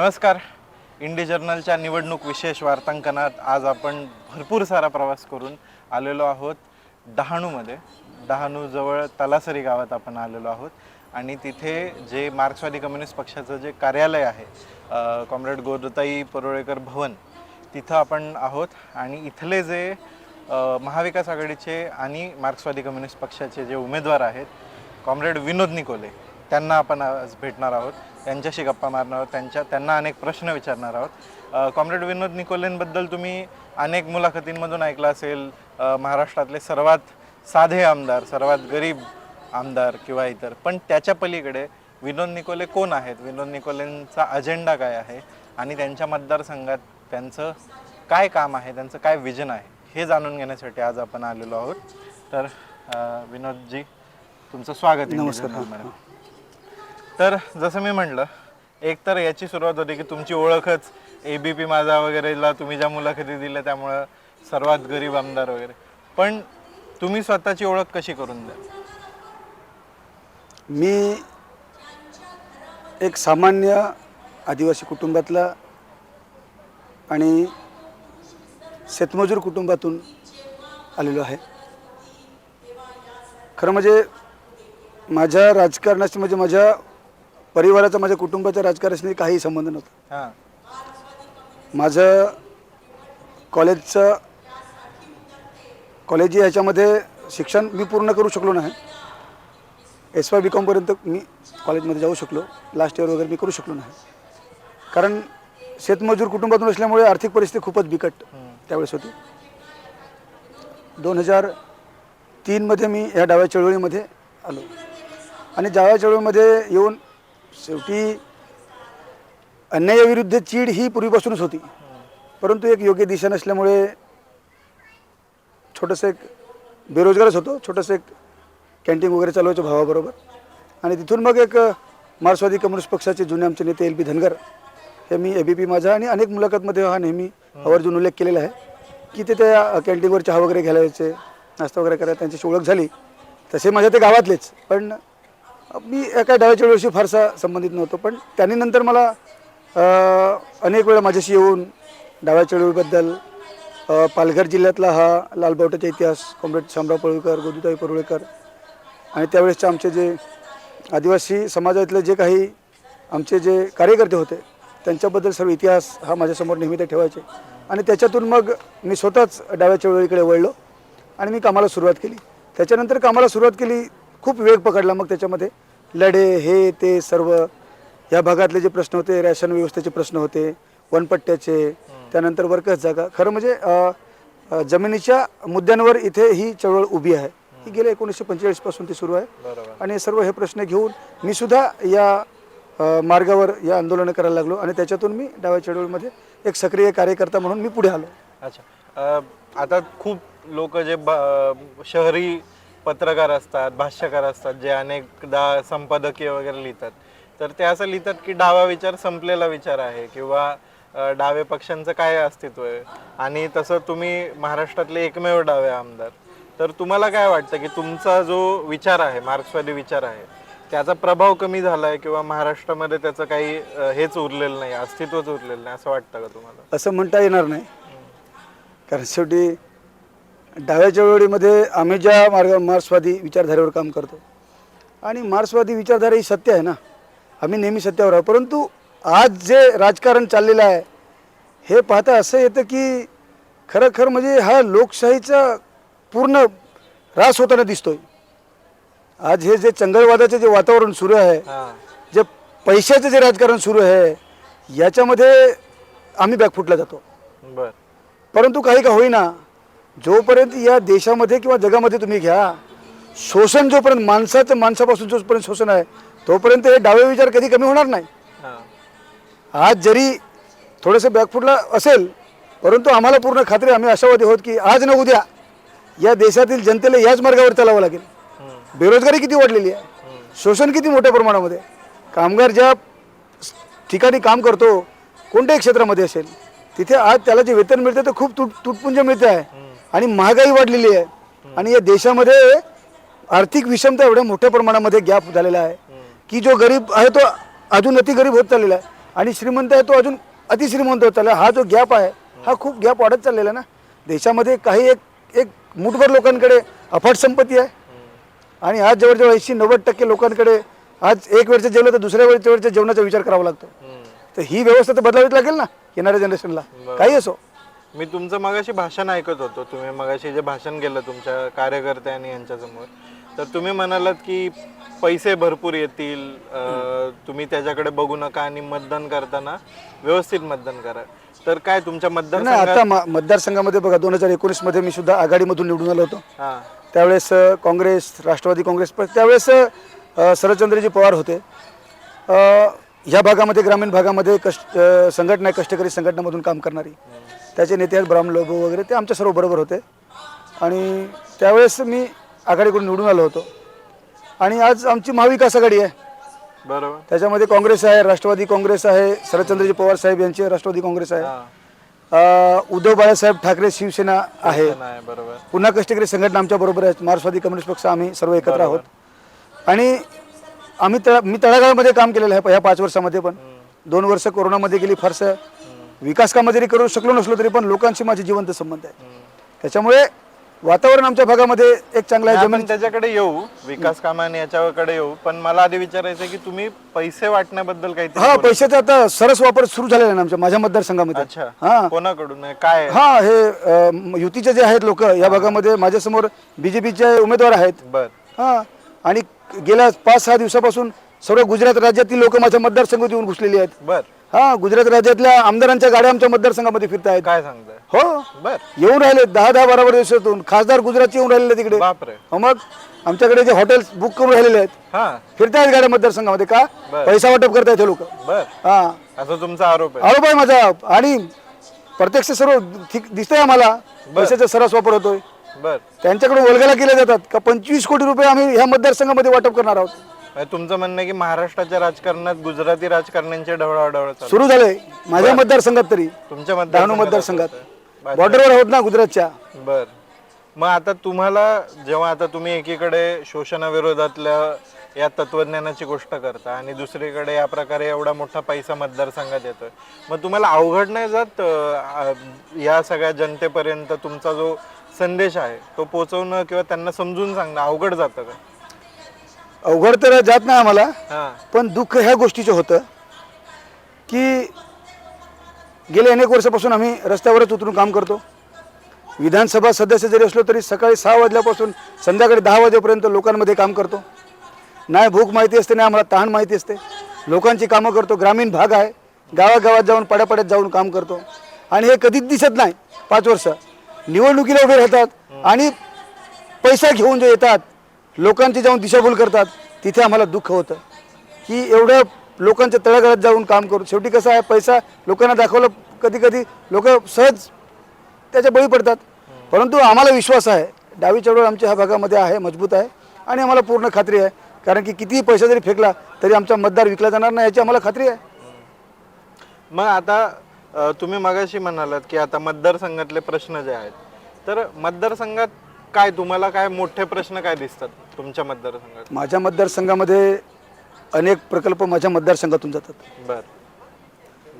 नमस्कार. इंडी जर्नलच्या निवडणूक विशेष वार्तांकनात आज आपण भरपूर सारा प्रवास करून आलेलो आहोत डहाणूमध्ये. डहाणूजवळ तलासरी गावात आपण आलेलो आहोत. आणि तिथे जे मार्क्सवादी कम्युनिस्ट पक्षाचं जे कार्यालय आहे कॉम्रेड गोदताई परोळेकर भवन तिथं आपण आहोत. आणि इथले जे महाविकास आघाडीचे आणि मार्क्सवादी कम्युनिस्ट पक्षाचे जे उमेदवार आहेत कॉम्रेड विनोद निकोले. त्यांना आपण आज भेटणार आहोत त्यांच्याशी गप्पा मारणार आहोत त्यांच्या त्यांना अनेक प्रश्न विचारणार आहोत. कॉम्रेड विनोद निकोलेंबद्दल तुम्ही अनेक मुलाखतींमधून ऐकलं असेल महाराष्ट्रातले सर्वात साधे आमदार सर्वात गरीब आमदार किंवा इतर पण त्याच्या पलीकडे विनोद निकोले कोण आहेत? विनोद निकोलेंचा अजेंडा काय आहे? आणि त्यांच्या मतदारसंघात त्यांचं काय काम आहे? त्यांचं काय विजन आहे? हे जाणून घेण्यासाठी आज आपण आलेलो आहोत. तर विनोदजी तुमचं स्वागत नमस्कार. तर जसं मी म्हटलं एक तर याची सुरुवात होते की तुमची ओळखच ए बी पी माझा वगैरेला तुम्ही ज्या मुलाखती दिल्या त्यामुळं सर्वात गरीब आमदार वगैरे. पण तुम्ही स्वतःची ओळख कशी करून द्या मी एक सामान्य आदिवासी कुटुंबातला आणि शेतमजूर कुटुंबातून आलेलो आहे. खरं म्हणजे माझ्या राजकारणाची म्हणजे माझ्या परिवाराचा माझ्या कुटुंबाच्या राजकारणाशी काही संबंध नव्हता. हां. माझं कॉलेजचं कॉलेज ह्याच्यामध्ये शिक्षण मी पूर्ण करू शकलो नाही. एस वाय बी कॉमपर्यंत मी कॉलेजमध्ये जाऊ शकलो. लास्ट इयर वगैरे मी करू शकलो नाही. कारण शेतमजूर कुटुंबातून असल्यामुळे आर्थिक परिस्थिती खूपच बिकट त्यावेळेस होती. दोन हजार तीनमध्ये मी ह्या डाव्या चळवळीमध्ये आलो. आणि डाव्या चळवळीमध्ये येऊन शेवटी अन्यायाविरुद्ध चीड ही पूर्वीपासूनच होती. परंतु एक योग्य दिशा नसल्यामुळे छोटंसं एक बेरोजगारच होतो छोटंसं एक कॅन्टीन वगैरे चालवायचं भावाबरोबर. आणि तिथून मग एक मार्क्सवादी कम्युनिस्ट पक्षाचे जुने आमचे नेते एल बी धनगर हे मी ए बी पी माझा आणि अनेक मुलाखतमध्ये हा नेहमी आवर्जून उल्लेख केलेला आहे की ते त्या कॅन्टीनवर चहा वगैरे घालायचे नाश्ता वगैरे करायला त्यांची ओळख झाली. तसे माझ्या ते गावातलेच पण मी एका डाव्या चळवळीशी फारसा संबंधित नव्हतो पण त्यांनी नंतर मला अनेक वेळा माझ्याशी येऊन डाव्या चळवळीबद्दल पालघर जिल्ह्यातला हा लालबावटाचा इतिहास कॉम्रेड शामराव पळुळकर गोदूताई परुळेकर आणि त्यावेळेसचे आमचे जे आदिवासी समाजातले जे काही आमचे जे कार्यकर्ते होते त्यांच्याबद्दल सर्व इतिहास हा माझ्यासमोर नेहमी ते ठेवायचे. आणि त्याच्यातून मग मी स्वतःच डाव्या चळवळीकडे वळलो आणि मी कामाला सुरुवात केली. त्याच्यानंतर कामाला सुरुवात केली खूप वेग पकडला मग त्याच्यामध्ये. लढे हे ते सर्व. या भागातले जे प्रश्न होते रॅशन व्यवस्थेचे प्रश्न होते वनपट्ट्याचे त्यानंतर वर्कर्स जागा. खरं म्हणजे जमिनीच्या मुद्द्यांवर इथे ही चळवळ उभी आहे. ही गेल्या एकोणीसशे पंचेचाळीसपासून ती सुरू आहे. आणि सर्व हे प्रश्न घेऊन मी सुद्धा या मार्गावर या आंदोलनं करायला लागलो आणि त्याच्यातून मी डाव्या चळवळीमध्ये एक सक्रिय कार्यकर्ता म्हणून मी पुढे आलो. अच्छा. आता खूप लोक जे शहरी पत्रकार असतात भाष्यकार असतात जे अनेकदा संपादकीय वगैरे लिहितात. तर ते असं लिहितात की डावा विचार संपलेला विचार आहे किंवा डावे पक्षांचं काय अस्तित्व आहे? आणि तसं तुम्ही महाराष्ट्रातले एकमेव डावे आमदार. तर तुम्हाला काय वाटतं की तुमचा जो विचार आहे मार्क्सवादी विचार आहे त्याचा प्रभाव कमी झाला आहे किंवा महाराष्ट्रामध्ये त्याचं काही हेच उरलेलं नाही अस्तित्वच उरलेलं नाही असं वाटतं का तुम्हाला? असं म्हणता येणार नाही. कारण शेवटी डाव्या चळवळीमध्ये आम्ही ज्या मार्ग मार्क्सवादी विचारधारेवर काम करतो. आणि मार्क्सवादी विचारधारा ही सत्य आहे ना? आम्ही नेहमी सत्यावर आहोत. परंतु आज जे राजकारण चाललेलं आहे हे पाहता असं येतं की खरं खरं म्हणजे हा लोकशाहीचा पूर्ण ऱ्हास होताना दिसतोय. आज हे जे चंगळवादाचे जे वातावरण सुरू आहे जे पैशाचं जे राजकारण सुरू आहे याच्यामध्ये आम्ही बॅकफुटला जातो. बर. परंतु काही का होईना जोपर्यंत या देशामध्ये किंवा जगामध्ये तुम्ही घ्या शोषण जोपर्यंत माणसाचं माणसापासून जोपर्यंत शोषण आहे तोपर्यंत हे डावे विचार कधी कमी होणार नाही. आज जरी थोडंसं बॅकफुटला असेल परंतु आम्हाला पूर्ण खात्री आम्ही आशावादी आहोत की आज न उद्या या देशातील जनतेला याच मार्गावर चालावं लागेल. बेरोजगारी किती वाढलेली आहे. शोषण किती मोठ्या प्रमाणामध्ये कामगार ज्या ठिकाणी काम करतो कोणत्याही क्षेत्रामध्ये असेल तिथे आज त्याला जे वेतन मिळते ते खूप तुट तुटपुंज मिळते आहे. आणि महागाई वाढलेली आहे. आणि या देशामध्ये आर्थिक विषमता एवढ्या मोठ्या प्रमाणामध्ये गॅप झालेला आहे. की जो गरीब आहे तो अजून अति गरीब होत चाललेला आहे. आणि श्रीमंत आहे तो अजून अतिश्रीमंत होत चालला. हा जो गॅप आहे हा खूप गॅप वाढत चाललेला आहे ना. देशामध्ये काही एक एक मुठभर लोकांकडे अफाट संपत्ती आहे. आणि आज जवळजवळ ऐंशी नव्वद टक्के लोकांकडे आज एक वेळचं जेवलं तर दुसऱ्या वेळच्या वेळच्या जेवणाचा विचार करावा लागतो. तर ही व्यवस्था तर बदलावीच लागेल ना येणाऱ्या जनरेशनला काही असो. मी तुमचं मगाशी भाषण ऐकत होतो. तुम्ही मगाशी जे भाषण केलं तुमच्या कार्यकर्त्यांनी यांच्यासमोर तर तुम्ही म्हणालात की पैसे भरपूर येतील अं, तुम्ही त्याच्याकडे बघू नका आणि मतदान करताना व्यवस्थित मतदान करा. तर काय तुमच्या नाही मतदारसंघात आता मा- मतदारसंघामध्ये बघा दोन हजार एकोणीसमध्ये मी सुद्धा आघाडीमधून निवडून आलो होतो. हां. त्यावेळेस अ, काँग्रेस राष्ट्रवादी काँग्रेस त्यावेळेस अ, शरदचंद्रजी पवार होते. अ, ह्या भागामध्ये ग्रामीण भागामध्ये कष्ट अ, संघटना आहे, कष्टकरी संघटनामधून काम करणारी. त्याचे नेते आहेत ब्राह्मण लोबो वगैरे ते आमच्या सर्व बरोबर होते. आणि त्यावेळेस मी आघाडीकडून निवडून आलो होतो. आणि आज आमची महाविकास आघाडी आहे. बरोबर. त्याच्यामध्ये काँग्रेस आहे राष्ट्रवादी काँग्रेस आहे शरदचंद्रजी पवार साहेब यांचे राष्ट्रवादी काँग्रेस आहे. अ, उद्धव बाळासाहेब ठाकरे शिवसेना आहे. नाही बरोबर. पुन्हा कष्टकरी संघटना आमच्या बरोबर आहेत. मार्क्सवादी कम्युनिस्ट पक्ष आम्ही सर्व एकत्र आहोत. आणि आम्ही तळा मी तळागाळामध्ये काम केलेलं आहे ह्या पाच वर्षामध्ये पण. दोन वर्ष कोरोनामध्ये गेली फारसं विकास कामं जरी करू शकलो नसलो तरी पण लोकांशी माझे जिवंत संबंध आहे त्याच्यामुळे वातावरण आमच्या भागामध्ये एक चांगलं आहे. आपण जमीन त्याच्याकडे येऊ. विकास कामाने याच्याकडे येऊ. पण मला आधी विचारायचं आहे की तुम्ही पैसे वाटण्याबद्दल काहीतरी हा बोला. पैशाचा आता सरस वापर सुरू झालेला आहे ना आमच्या माझ्या मतदारसंघामध्ये. अच्छा. हा. कोणाकडून? आहे? काय? आहे? हा हे अ, युतीचे जे आहेत लोक या भागामध्ये माझ्यासमोर बीजेपीचे उमेदवार आहेत. बर. हा आणि गेल्या पाच सहा दिवसापासून सर्व गुजरात राज्यातील लोक माझ्या मतदारसंघात येऊन घुसलेली आहेत. बर. हा गुजरात राज्यातल्या आमदारांच्या गाड्या आमच्या मतदारसंघामध्ये फिरत आहेत काय सांगताय? हो? बर. येऊन राहिले दहा दहा बारा बारा दिवसातून. खासदार गुजरातचे येऊन राहिलेले तिकडे. बापरे. हो मग? आमच्याकडे जे हॉटेल्स बुक करून राहिलेले आहेत हा. फिरतायत गाड्या मतदारसंघामध्ये का? बरं. पैसा वाटप करतायत हे लोक. बर. हा. असा तुमचा आरोप आहे. आरोप आहे माझा. आणि प्रत्यक्ष सर्व ठीक दिसतंय आम्हाला. पैशाचा सरस वापर होतोय. बर. त्यांच्याकडून वल्गला केले जातात का? पंचवीस कोटी रुपये आम्ही ह्या मतदारसंघामध्ये वाटप करणार आहोत. म्हणजे तुमचं म्हणणं आहे की महाराष्ट्राच्या राजकारणात गुजराती राजकारण्यांचे ढवळाढवळ चालू सुरू झालंय. माझ्या मतदारसंघात तरी. तुमच्या डहाणू मतदारसंघात. बॉर्डरवर आहोत ना गुजरातच्या. बर. मग आता तुम्हाला जेव्हा आता तुम्ही एकीकडे शोषणाविरोधातल्या या तत्वज्ञानाची गोष्ट करता आणि दुसरीकडे या प्रकारे एवढा मोठा पैसा मतदारसंघात येतोय मग तुम्हाला अवघड नाही जात अं, या सगळ्या जनतेपर्यंत तुमचा जो संदेश आहे तो पोहोचवणं किंवा त्यांना समजून सांगणं अवघड जातं का? अवघड तर जात नाही आम्हाला हा. पण दुःख ह्या गोष्टीचं होतं की गेल्या अनेक वर्षापासून आम्ही रस्त्यावरच उतरून काम करतो. विधानसभा सदस्य जरी असलो तरी सकाळी सहा वाजल्यापासून संध्याकाळी दहा वाजेपर्यंत लोकांमध्ये काम करतो. नाही भूक माहिती असते नाही आम्हाला तहान माहिती असते. लोकांची कामं करतो ग्रामीण भाग आहे. गावागावात जाऊन पाड्यापाड्यात जाऊन काम करतो. आणि हे कधीच दिसत नाही पाच वर्ष. निवडणुकीला उभे राहतात आणि पैसा घेऊन जे येतात लोकांची जाऊन दिशाभूल करतात तिथे आम्हाला दुःख होतं. की एवढं लोकांच्या तळागाळात जाऊन काम करू. शेवटी कसं आहे पैसा लोकांना दाखवलं कधी कधी लोक सहज त्याच्या बळी पडतात. परंतु आम्हाला विश्वास आहे डावी चळवळ आमच्या ह्या भागामध्ये आहे मजबूत आहे आणि आम्हाला पूर्ण खात्री आहे. कारण की कितीही पैसा जरी फेकला तरी आमचा मतदार विकला जाणार नाही याची आम्हाला खात्री आहे. मग आता तुम्ही मगाशी म्हणालात की आता मतदारसंघातले प्रश्न जे आहेत तर मतदारसंघात काय तुम्हाला काय मोठे प्रश्न काय दिसतात तुमच्या मतदारसंघात? माझ्या मतदारसंघामध्ये अनेक प्रकल्प माझ्या मतदारसंघातून जातात. बर.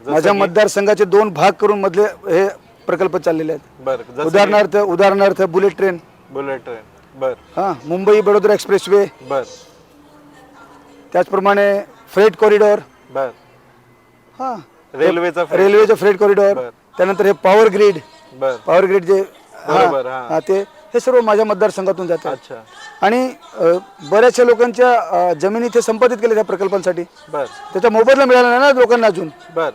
माझ्या मतदारसंघाचे दोन भाग करून मधले हे प्रकल्प चाललेले आहेत. बर जसं उदाहरणार्थ उदाहरणार्थ बुलेट ट्रेन. Bullet train. बर. हां मुंबई बडोदरा एक्सप्रेसवे. बर. त्याचप्रमाणे फ्रेट कॉरिडॉर. बर. हां. रेल्वेचा freight- रेल्वेचं फ्रेट कॉरिडॉर. बरं. त्यानंतर हे पॉवर ग्रीड. बर. पॉवर ग्रीड जे बरोबर, हां. हां ते हे सर्व माझ्या मतदारसंघातून जातात अच्छा. आणि अ, बऱ्याचशा लोकांच्या अ, जमिनी इथे संपादित केल्या त्या प्रकल्पांसाठी. बर. त्याचा मोबदला मिळाला नाही ना लोकांना अजून. बर.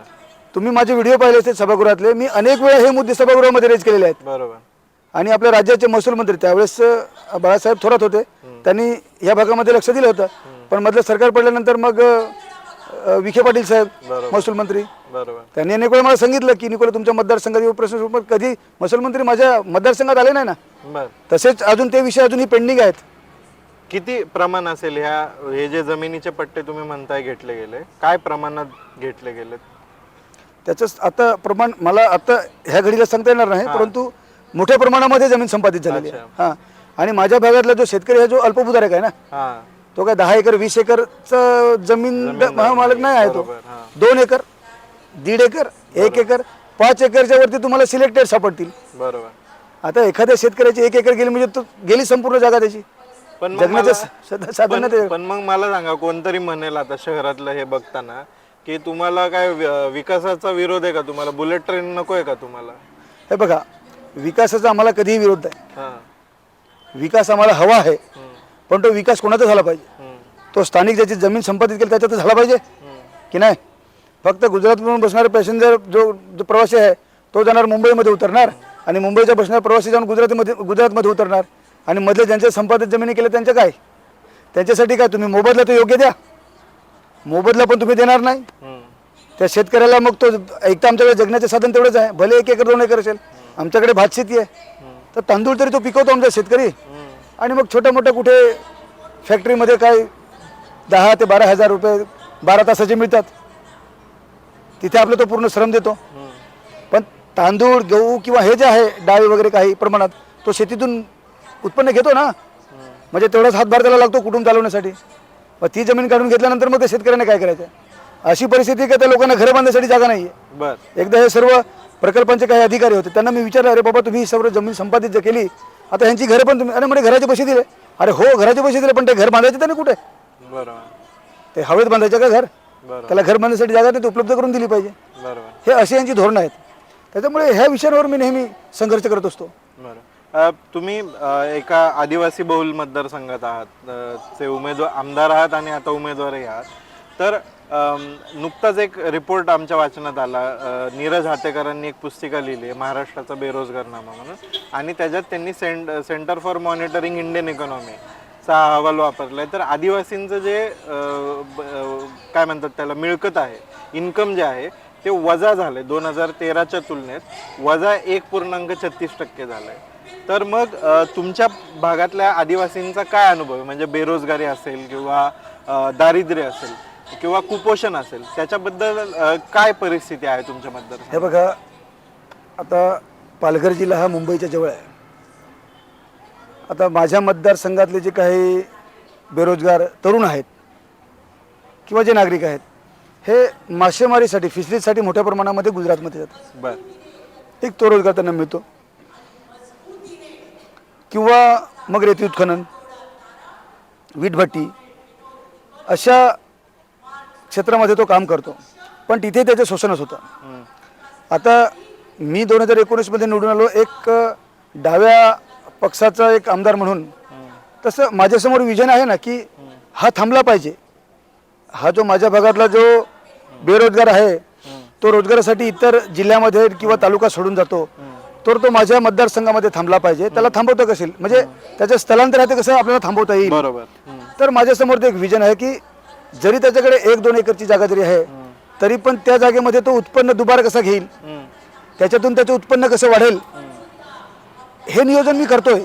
तुम्ही माझे व्हिडिओ पाहिले असते सभागृहातले. मी अनेक वेळा हे मुद्दे सभागृहामध्ये रेज केलेले आहेत. बरोबर. आणि आपल्या राज्याचे महसूल मंत्री त्यावेळेस अ, बाळासाहेब थोरात होते. त्यांनी या भागामध्ये लक्ष दिलं होतं. पण मधलं सरकार पडल्यानंतर मग अ, विखे पाटील साहेब बरोबर. महसूल मंत्री बरोबर. त्यांनी वेळा मला सांगितलं की निकोला तुमच्या मतदारसंघात येऊ प्रश्न कधी महसूल मंत्री माझ्या मतदारसंघात आले नाही ना. बर. तसेच अजून ते विषय अजूनही पेंडिंग आहेत. किती प्रमाण असेल ह्या हे जे जमिनीचे पट्टे तुम्ही म्हणताय घेतले गेले काय प्रमाणात घेतले गेले त्याचं आता प्रमाण मला आता ह्या घडीला सांगता येणार नाही परंतु मोठ्या प्रमाणामध्ये जमीन संपादित झालेली आहे. हां. आणि माझ्या भागातला जो शेतकरी आहे जो अल्पभूधारक आहे ना हा. तो काय दहा एकर वीस एकरचा जमीन द- महामालक नाही. आहे तो. हा. दोन एकर. दीड एकर एक एकर पाच एकरच्या वरती तुम्हाला सिलेक्टेड सापडतील. बरोबर. आता एखाद्या शेतकऱ्याची एक एकर गेली म्हणजे तो गेली संपूर्ण जागा त्याची. पण मग जगण्याचं मला- स- साधन नाही पण मग मला सांगा कोणतरी म्हणेल आता शहरातलं हे बघताना की तुम्हाला काय वि- विकासाचा विरोध आहे का तुम्हाला? बुलेट ट्रेन नको आहे का तुम्हाला? हे बघा विकासाचा आम्हाला कधीही विरोध आहे हा. विकास आम्हाला हवा आहे पण तो विकास कोणाचा झाला पाहिजे? हम्म, तो स्थानिक ज्याची जमीन संपादित केली त्याच्यात झाला पाहिजे. की नाही? फक्त गुजरातमधून बसणारे पॅसेंजर जो जो प्रवासी आहे तो जाणार मुंबईमध्ये उतरणार आणि मुंबईचा बसणारा प्रवासी जाऊन गुजरातीमध्ये गुजरातमध्ये उतरणार. आणि मधले ज्यांच्या संपादित जमिनी केल्या त्यांच्या काय? त्यांच्यासाठी काय? तुम्ही मोबदला तर योग्य द्या. मोबदला पण तुम्ही देणार नाही. त्या शेतकऱ्याला मग तो एक तर आमच्याकडे जगण्याचे साधन तेवढंच आहे. भले एक एकर दोन एकर असेल. आमच्याकडे भात शेती आहे. तर तांदूळ तरी तो पिकवतो आमचा शेतकरी. आणि मग छोट्या मोठ्या कुठे फॅक्टरीमध्ये काय दहा ते बारा हजार रुपये बारा तासाचे मिळतात. तिथे आपलं तो पूर्ण श्रम देतो. पण तांदूळ गहू किंवा हे जे आहे डाळी वगैरे काही प्रमाणात तो शेतीतून उत्पन्न घेतो ना. म्हणजे तेवढाच हातभार त्याला लागतो कुटुंब चालवण्यासाठी. मग ती जमीन काढून घेतल्यानंतर मग त्या शेतकऱ्याने काय करायचं? अशी परिस्थिती का त्या लोकांना घरं बांधण्यासाठी जागा नाही आहे एकदा हे सर्व प्रकल्पांचे काही अधिकारी होते त्यांना मी विचारलं अरे बाबा तुम्ही ही सर्व जमीन संपादित जर केली आता ह्यांची घरं पण तुम्ही अरे म्हणे घराचे पैसे दिले. अरे हो घराचे पैसे दिले पण ते घर बांधायचे त्याने कुठे? ते हवेत बांधायचं का घर? त्याला घर बांधण्यासाठी जागा नाही ती उपलब्ध करून दिली पाहिजे. बरोबर. हे अशी यांची धोरणं आहेत. त्याच्यामुळे ह्या विषयांवर मी नेहमी संघर्ष करत असतो. तुम्ही एका आदिवासी बहुल मतदारसंघात आहात. चे उमेदवार आमदार आहात आणि आता उमेदवारही आहात. तर नुकताच एक रिपोर्ट आमच्या वाचनात आला. नीरज हातेकरांनी एक पुस्तिका लिहिली आहे महाराष्ट्राचा बेरोजगारनामा म्हणून. आणि त्याच्यात त्यांनी cent centre for monitoring Indian economy चा अहवाल वापरलाय. तर आदिवासींचं जे ब- काय म्हणतात त्याला मिळकत आहे इन्कम जे आहे ते वजा झाले दोन हजार तेराच्या तुलनेत. वजा एक पूर्णांक छत्तीस टक्के झालंय. तर मग तुमच्या भागातल्या आदिवासींचा काय अनुभव आहे? म्हणजे बेरोजगारी असेल किंवा दारिद्र्य असेल किंवा कुपोषण असेल त्याच्याबद्दल काय परिस्थिती आहे तुमच्या मतदार हे बघा आता पालघर जिल्हा हा मुंबईच्या जवळ आहे. आता माझ्या मतदारसंघातले जे काही बेरोजगार तरुण आहेत किंवा जे नागरिक आहेत हे मासेमारीसाठी फिशरीजसाठी मोठ्या प्रमाणामध्ये गुजरातमध्ये जातात. बर. एक तो रोजगार त्यांना मिळतो. किंवा मग रेती उत्खनन वीटभट्टी अशा क्षेत्रामध्ये तो काम करतो. पण तिथे त्याचं शोषणच होतं. आता मी दोन हजार एकोणीसमध्ये निवडून आलो एक डाव्या पक्षाचा एक आमदार म्हणून. तसं माझ्यासमोर विजन आहे ना की हा थांबला पाहिजे हा जो माझ्या भागातला जो बेरोजगार आहे तो रोजगारासाठी इतर जिल्ह्यामध्ये किंवा तालुका सोडून जातो तर तो माझ्या मतदारसंघामध्ये थांबला पाहिजे त्याला थांबवता कसेल म्हणजे त्याचं स्थलांतर आहे ते कसं आपल्याला थांबवता येईल. तर माझ्यासमोर ते एक विजन आहे की जरी त्याच्याकडे एक दोन एकरची जागा जरी आहे तरी पण त्या जागेमध्ये तो उत्पन्न दुबार कसा घेईल. त्याच्यातून त्याचं उत्पन्न कसं वाढेल हे नियोजन मी करतोय.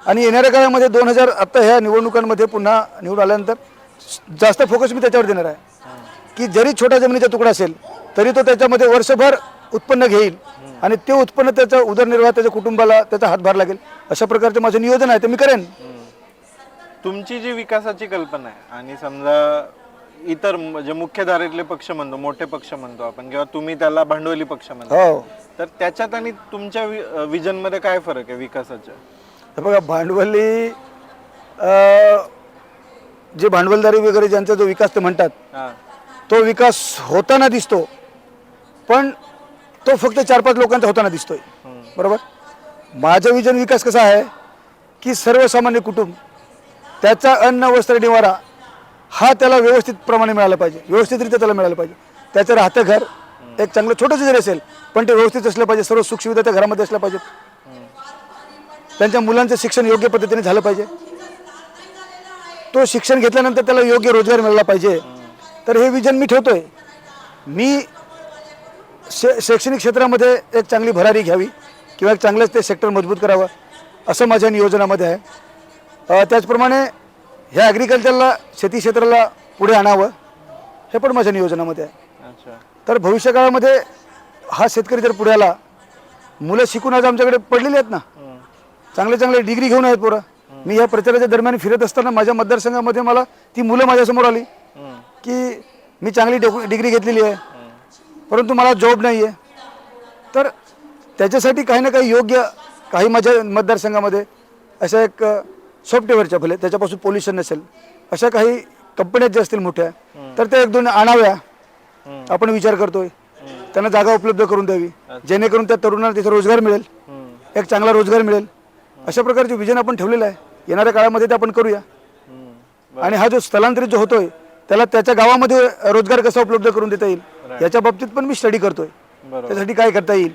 आणि येणाऱ्या काळामध्ये दोन हजार आत्ता ह्या निवडणुकांमध्ये पुन्हा निवडून आल्यानंतर जास्त फोकस मी त्याच्यावर देणार आहे. की जरी छोटा जमिनीचा तुकडा असेल तरी तो त्याच्यामध्ये वर्षभर उत्पन्न घेईल. आणि ते उत्पन्न त्याचा उदरनिर्वाह त्याच्या कुटुंबाला त्याचा हातभार लागेल. अशा प्रकारचं माझं नियोजन आहे ते मी करेन. तुमची जी विकासाची कल्पना आहे आणि समजा इतर म- जे मुख्य धारेतले पक्ष म्हणतो मोठे पक्ष म्हणतो आपण किंवा तुम्ही त्याला भांडवली पक्ष म्हणतो. हो. तर त्याच्यात आणि तुमच्या विजनमध्ये काय फरक आहे विकासाच्या? हे बघा भांडवली अं, जे भांडवलदारी वगैरे ज्यांचा जो विकास ते म्हणतात हा. तो विकास होताना दिसतो पण तो फक्त चार पाच लोकांचा होताना दिसतोय. बरोबर? माझं विजन विकास कसा आहे की सर्वसामान्य कुटुंब त्याचा अन्न वस्त्र निवारा हा त्याला व्यवस्थित प्रमाणे मिळाला पाहिजे. व्यवस्थितरित्या त्याला मिळालं पाहिजे. त्याचं राहतं घर एक चांगलं छोटंसं जरी असेल पण ते व्यवस्थित असलं पाहिजे. सर्व सुखसुविधा त्या घरामध्ये असल्या पाहिजेत. त्यांच्या मुलांचं शिक्षण योग्य पद्धतीने झालं पाहिजे. तो शिक्षण घेतल्यानंतर त्याला योग्य रोजगार मिळाला पाहिजे. तर हे विजन मी ठेवतोय. मी शे शैक्षणिक क्षेत्रामध्ये एक चांगली भरारी घ्यावी किंवा एक चांगलंच ते सेक्टर मजबूत करावं असं माझ्या नियोजनामध्ये आहे. त्याचप्रमाणे ह्या ॲग्रिकल्चरला शेती क्षेत्राला पुढे आणावं हे पण माझ्या नियोजनामध्ये आहे. अच्छा. तर भविष्यकाळामध्ये हा शेतकरी जर पुढे आला मुलं शिकून आज आमच्याकडे पडलेली आहेत ना. चांगले चांगले डिग्री घेऊन आहेत पोरं. मी या प्रचाराच्या दरम्यान फिरत असताना माझ्या मतदारसंघामध्ये मला ती मुलं माझ्यासमोर आली. की मी चांगली डिग्री घेतलेली आहे परंतु मला जॉब नाही आहे तर त्याच्यासाठी काही ना काही योग्य काही माझ्या मतदारसंघामध्ये अशा एक सॉफ्टवेअरच्या भले त्याच्यापासून पोल्युशन नसेल. अशा काही कंपन्या ज्या असतील मोठ्या तर त्या एक दोन आणाव्या. आपण विचार करतोय. त्यांना जागा उपलब्ध करून द्यावी. जेणेकरून त्या तरुणांना तिथे रोजगार मिळेल. एक चांगला रोजगार मिळेल. अशा प्रकारचे विजन आपण ठेवलेलं आहे. येणाऱ्या काळामध्ये ते आपण करूया. आणि हा जो स्थलांतरित जो होतोय त्याला त्याच्या गावामध्ये रोजगार कसा उपलब्ध करून देता येईल याच्या बाबतीत पण मी स्टडी करतोय. त्यासाठी काय करता येईल?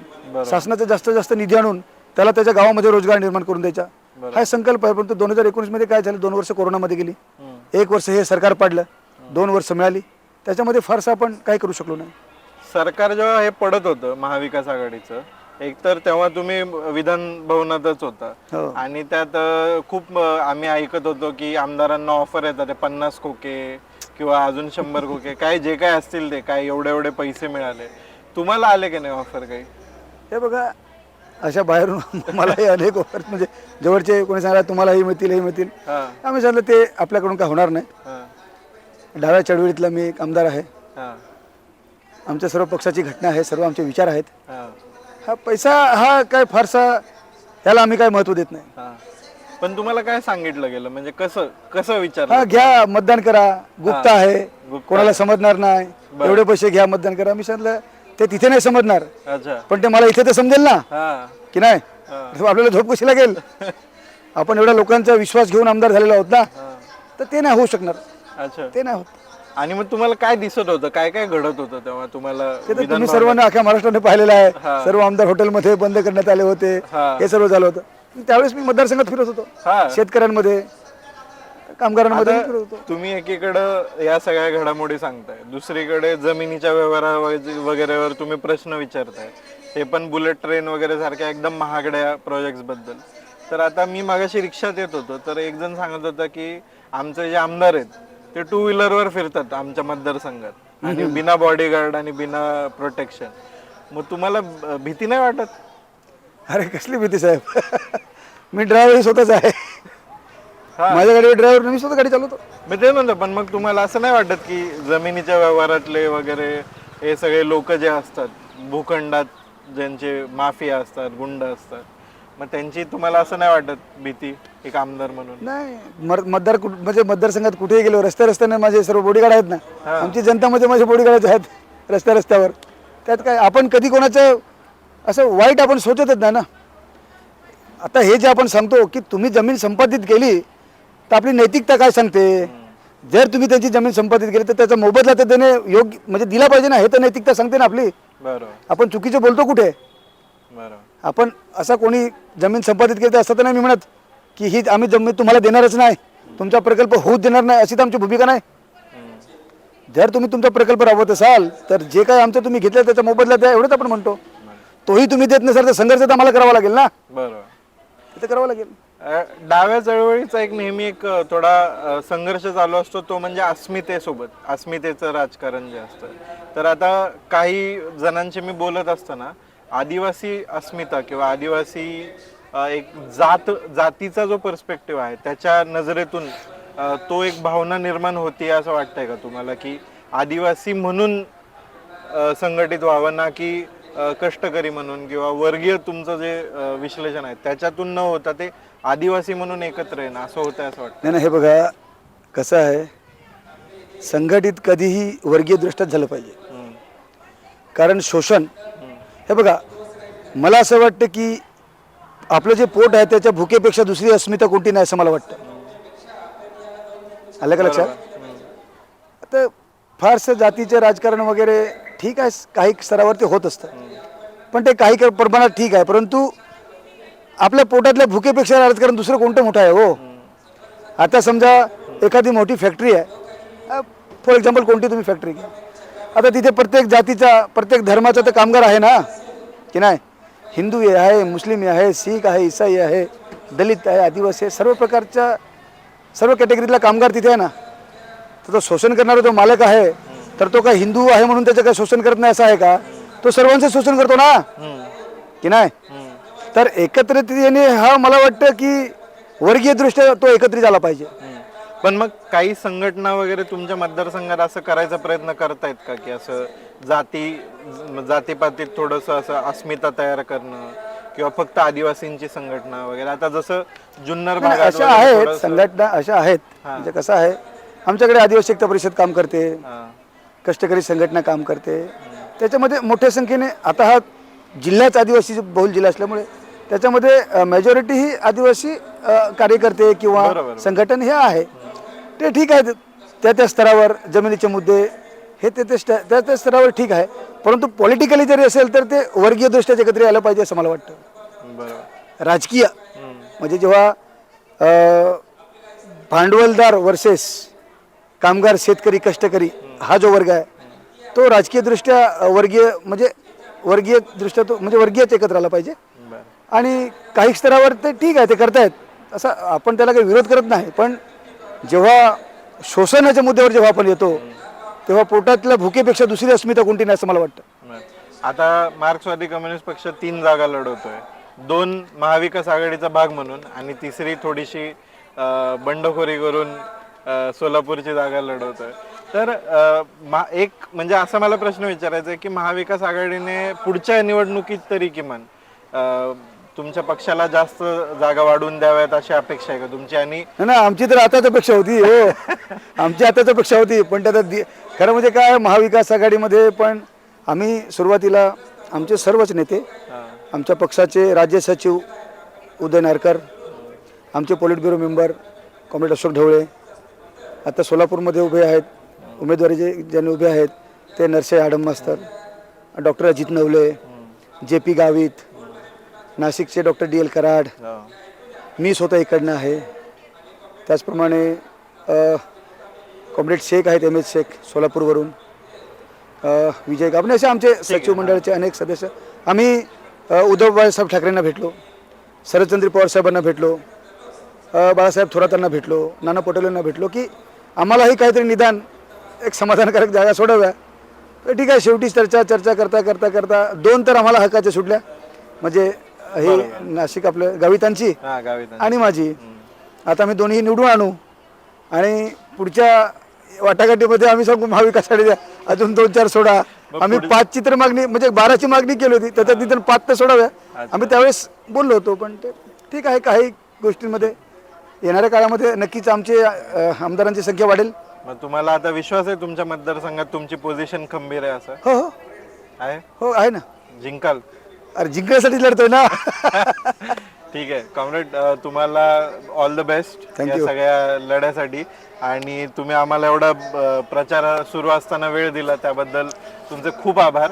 शासनाचा जास्तीत जास्त निधी आणून त्याला त्याच्या गावामध्ये रोजगार निर्माण करून द्यायचा. हा संकल्प आहे परंतु दोन हजार एकोणीसमध्ये काय झालं? दोन वर्ष कोरोनामध्ये गेली. एक वर्ष हे सरकार पाडलं. दोन वर्ष मिळाली. त्याच्यामध्ये फारसं आपण काय करू शकलो नाही. सरकार जेव्हा हे पडत होतं महाविकास आघाडीचं एकतर तेव्हा तुम्ही विधान भवनातच होता. हो. आणि त्यात अं, खूप अं, आम्ही ऐकत होतो की आमदारांना ऑफर येतात ते पन्नास खोके किंवा अजून शंभर खोके काय जे काय असतील ते काय एवढे एवढे पैसे मिळाले. तुम्हाला आले की नाही ऑफर काही? हे बघा अशा बाहेरून मला हे अनेक offers म्हणजे जवळचे कोणी सांगा तुम्हाला हे मिळतील. हे. मिळतील आम्ही सांगितलं ते आपल्याकडून काय होणार नाही. हा. डाव्या चळवळीतला मी एक आमदार आहे. हा. आमच्या सर्व पक्षाची घटना आहे सर्व आमचे विचार आहेत. हा. पैसा हा काय फारसा याला आम्ही काय महत्त्व देत नाही. हा. पण तुम्हाला काय सांगितलं गेलं? म्हणजे कसं कसं विचारलं? हा घ्या मतदान करा. गुप्त आहे. कोणाला समजणार नाही. एवढे पैसे घ्या मतदान करा. मी सांगितलं ते तिथे नाही समजणार. अच्छा. पण ते मला इथे तर समजेल ना. हा. की नाही. आपल्याला झोप कशी लागेल? आपण एवढ्या लोकांचा विश्वास घेऊन आमदार झालेला आहोत ना. तर ते नाही होऊ शकणार. अच्छा. ते नाही होत. आणि मग तुम्हाला काय दिसत होतं? काय काय घडत होतं तेव्हा तुम्हाला ते तर विधान तुम्ही सर्वांना अख्या महाराष्ट्राने पाहिलेलं. आहे. सर्व आमदार हॉटेलमध्ये बंद करण्यात आले होते. हा. हे सर्व झालं होतं. त्यावेळेस मी मतदारसंघात फिरत होतो. हा. शेतकऱ्यांमध्ये. कामगारांमध्ये आता तुम्ही एकीकडं या सगळ्या घडामोडी सांगताय. दुसरीकडे जमिनीच्या व्यवहारा वगैरेवर तुम्ही प्रश्न विचारताय. ते पण बुलेट ट्रेन वगैरे सारख्या एकदम महागड्या प्रोजेक्टबद्दल. तर आता मी मागाशी रिक्षात येत होतो. तर एक जण सांगत होता की आमचे जे आमदार आहेत ते टू व्हीलरवर फिरतात आमच्या मतदारसंघात. आणि बिना बॉडीगार्ड आणि बिना प्रोटेक्शन मग तुम्हाला भीती नाही वाटत? अरे कसली भीती साहेब? मी ड्रायव्हर स्वतःच आहे. माझ्या गाडीवर ड्रायव्हर मी स्वतः गाडी चालवतो. मी ते म्हणतो पण मग तुम्हाला असं नाही वाटत की जमिनीच्या व्यवहारातले वगैरे हे सगळे लोक जे असतात भूखंडात ज्यांचे माफिया असतात गुंड असतात मग त्यांची तुम्हाला असं नाही वाटत भीती एक आमदार म्हणून? नाही मर- मतदार कुठ- म्हणजे मतदारसंघात कुठेही गेलो रस्त्या रस्त्याने माझे सर्व बॉडीगार्ड आहेत ना आमची जनतामध्ये माझे बॉडीगार्ड आहेत रस्त्या रस्त्यावर. त्यात काय आपण कधी कोणाचं असं वाईट आपण सोचतच नाही ना. आता हे जे आपण सांगतो की तुम्ही जमीन संपादित केली तर आपली नैतिकता काय सांगते? जर तुम्ही त्यांची जमीन संपादित केली तर त्याचा मोबदला तर देणे योग्य म्हणजे दिला पाहिजे ना हे तर नैतिकता सांगते ना आपली. बरोबर. आपण चुकीचं बोलतो कुठे? बरोबर. आपण असा कोणी जमीन संपादित केली तर असं तर नाही मी म्हणत की ही आम्ही जमीन तुम्हाला देणारच नाही. तुमचा प्रकल्प होऊच देणार नाही अशी तर आमची भूमिका नाही. जर तुम्ही तुमचा प्रकल्प राबवत असाल तर जे काय आमचं तुम्ही घेतलं त्याचा मोबदला द्या एवढंच आपण म्हणतो. तोही तुम्ही देत नसाल तर संघर्ष तर आम्हाला करावा लागेल ना? बरोबर. ते तर करावं लागेल. डाव्या चळवळीचा एक नेहमी एक थोडा संघर्ष चालू असतो तो म्हणजे अस्मितेसोबत अस्मितेचं राजकारण जे असतं. तर आता काही जणांशी मी बोलत असताना आदिवासी अस्मिता किंवा आदिवासी एक जात जातीचा जो पर्स्पेक्टिव्ह आहे त्याच्या नजरेतून तो एक भावना निर्माण होती असं वाटतंय का तुम्हाला? की आदिवासी म्हणून संघटित व्हावं ना की कष्टकरी म्हणून किंवा वर्गीय तुमचं जे विश्लेषण आहे त्याच्यातून न होता ते आदिवासी म्हणून एकत्र येणं असं होतं असं वाटतं नाही नाही हे बघा कसं आहे संघटित कधीही वर्गीय दृष्ट्यात झालं पाहिजे. हम्म. कारण शोषण हे बघा मला असं वाटतं की आपलं जे पोट आहे त्याच्या भुकेपेक्षा दुसरी अस्मिता कोणती नाही असं मला वाटतं. आलं का लक्षात. आता फारसं जातीचं राजकारण वगैरे ठीक आहे काही स्तरावरती होत असतं. पण ते काही क- प्रमाणात ठीक आहे परंतु आपल्या पोटातल्या भुकेपेक्षा राजकारण दुसरं कोणतं मोठं आहे हो? आता समजा एखादी मोठी फॅक्टरी आहे. फॉर एक्झाम्पल कोणती तुम्ही फॅक्टरी घ्या आता तिथे प्रत्येक जातीचा प्रत्येक धर्माचा तर कामगार आहे ना? की नाही? हिंदू हे आहे मुस्लिम आहे शीख आहे इसाई आहे दलित आहे आदिवासी आहे सर्व प्रकारच्या सर्व कॅटेगरीतला कामगार तिथे आहे ना? तर तो शोषण करणारा जो मालक आहे तर तो काय हिंदू आहे म्हणून त्याचं काय शोषण करत नाही असं आहे का? तो सर्वांचं शोषण करतो ना. की नाही. तर एकत्रित येणे हा मला वाटतं की वर्गीय दृष्ट्या तो एकत्रित झाला पाहिजे. पण मग काही संघटना वगैरे तुमच्या मतदारसंघात असं करायचा प्रयत्न करतायत का की असं जाती जातीपातीत थोडस असं अस्मिता तयार करणं किंवा फक्त आदिवासींची संघटना वगैरे आता जसं जुन्नर भागात अशा वगैरे आहेत थोडंसं- संघटना अशा आहेत. म्हणजे कसं आहे आमच्याकडे आदिवासी एकता परिषद काम करते हा. कष्टकरी संघटना काम करते त्याच्यामध्ये मोठ्या संख्येने आता हा जिल्हाच आदिवासी बहुल जिल्हा असल्यामुळे त्याच्यामध्ये मेजॉरिटी ही आदिवासी कार्यकर्ते किंवा. संघटन हे आहे. ते ठीक आहे त्या त्या स्तरावर जमिनीचे मुद्दे हे ते ते त्या त्या स्तरावर ठीक आहे. परंतु पॉलिटिकली जरी असेल तर ते वर्गीय दृष्ट्या एकत्र यायला पाहिजे असं मला वाटतं. राजकीय. म्हणजे जेव्हा भांडवलदार वर्सेस कामगार शेतकरी कष्टकरी हा जो वर्ग आहे तो राजकीय दृष्ट्या अ, वर्गीय म्हणजे वर्गीय दृष्ट्या तो म्हणजे वर्गीयच एकत्र आला पाहिजे. आणि काही स्तरावर ते ठीक आहे ते करतायत. असं आपण त्याला काही विरोध करत नाही पण जेव्हा शोषणाच्या मुद्द्यावर जेव्हा आपण येतो तेव्हा पोटातल्या भुकेपेक्षा दुसरी अस्मिता कोणती नाही असं मला वाटतं. आता मार्क्सवादी कम्युनिस्ट पक्ष तीन जागा लढवतोय. दोन महाविकास आघाडीचा भाग म्हणून आणि तिसरी थोडीशी बंडखोरी करून सोलापूरची जागा लढवतोय. तर मा- एक म्हणजे असा मला प्रश्न विचारायचा आहे की महाविकास आघाडीने पुढच्या निवडणुकीत तरी किमान तुमच्या पक्षाला जास्त जागा वाढवून द्याव्यात अशी अपेक्षा आहे का तुमची? आणि नाही ना आमची तर आताच अपेक्षा होती हो. आमची आताच अपेक्षा होती पण त्यात दि- खरं म्हणजे काय महाविकास आघाडीमध्ये पण आम्ही सुरुवातीला आमचे सर्वच नेते आमच्या पक्षाचे राज्य सचिव उदय नारकर आमचे polit bureau member comrade Ashok Dhawale आता सोलापूरमध्ये उभे आहेत उमेदवारी जे ज्यांनी उभे आहेत ते नरसे आडम मास्तर डॉक्टर अजित नवले जे पी गावित नाशिकचे डॉक्टर डी एल कराड. मी स्वतः इकडनं आहे. त्याचप्रमाणे कॉम्रेड शेख आहेत एम एस शेख सोलापूरवरून. विजय गाबणे असे आमचे सचिव मंडळाचे अनेक सदस्य. आम्ही उद्धव बाळासाहेब ठाकरेंना भेटलो. शरदचंद्र पवार साहेबांना भेटलो. बाळासाहेब थोरातांना भेटलो. नाना पटोलेंना भेटलो की आम्हालाही काहीतरी निदान एक समाधानकारक जागा सोडाव्या. तर ठीक आहे शेवटी चर्चा चर्चा करता करता करता दोन तर आम्हाला हक्काच्या सुटल्या. म्हणजे हे नाशिक आपलं गावितांची हा गावी. आणि माझी. आता आम्ही दोन्ही निवडून आणू. आणि पुढच्या वाटाघाटीमध्ये आम्ही सांगू महाविकास द्या अजून दोन चार सोडा. आम्ही पाच चित्र मागणी म्हणजे बाराची मागणी केली होती त्याच्यात निदान पाच तर सोडाव्या. आम्ही त्यावेळेस बोललो होतो पण ते ठीक आहे काही गोष्टींमध्ये येणाऱ्या काळामध्ये नक्कीच आमचे अ, आमदारांची संख्या वाढेल. मग तुम्हाला आता विश्वास आहे तुमच्या मतदारसंघात तुमची पोझिशन खंबीर आहे असं? हो हो. आहे? हो आहे ना. जिंकाल. अरे जिंकण्यासाठी लढतोय ना ठीक आहे कॉम्रेड तुम्हाला ऑल द बेस्ट या you. सगळ्या लढ्यासाठी आणि तुम्ही आम्हाला एवढा प्रचार सुरू असताना वेळ दिला त्याबद्दल तुमचे खूप आभार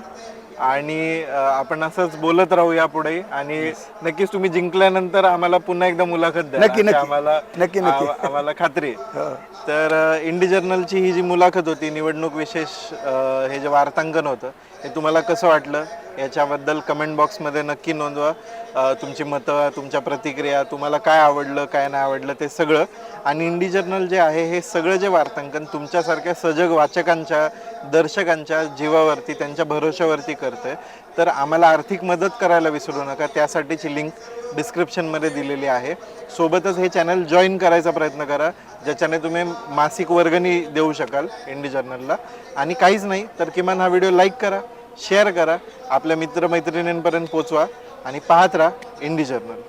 आणि आपण असंच बोलत राहू यापुढे आणि नक्कीच तुम्ही जिंकल्यानंतर आम्हाला पुन्हा एकदा मुलाखत द्या नक्की. आम्हाला नक्की, नक्की. आम्हाला खात्री हो. तर इंडी जर्नलची ही जी मुलाखत होती निवडणूक विशेष हे जे वार्तांकन होतं हे तुम्हाला कसं वाटलं? याच्याबद्दल कमेंट बॉक्समध्ये नक्की नोंदवा. तुमची मतं तुमच्या प्रतिक्रिया तुम्हाला काय आवडलं काय नाही आवडलं ते सगळं. आणि इंडी जर्नल जे आहे हे सगळं जे वार्तांकन तुमच्यासारख्या सजग वाचकांच्या दर्शकांच्या जीवावरती त्यांच्या भरोश्यावरती करतं तर आम्हाला आर्थिक मदत करायला विसरू नका. त्यासाठीची लिंक डिस्क्रिप्शनमध्ये दिलेली आहे. सोबतच हे चॅनल जॉईन करायचा प्रयत्न करा. ज्याच्याने तुम्ही मासिक वर्गणी देऊ शकाल एनडी जर्नलला. आणि काहीच नाही तर किमान हा व्हिडिओ लाईक करा शेअर करा आपल्या मित्रमैत्रिणींपर्यंत पोचवा आणि पाहत राहा इंडी जर्नल.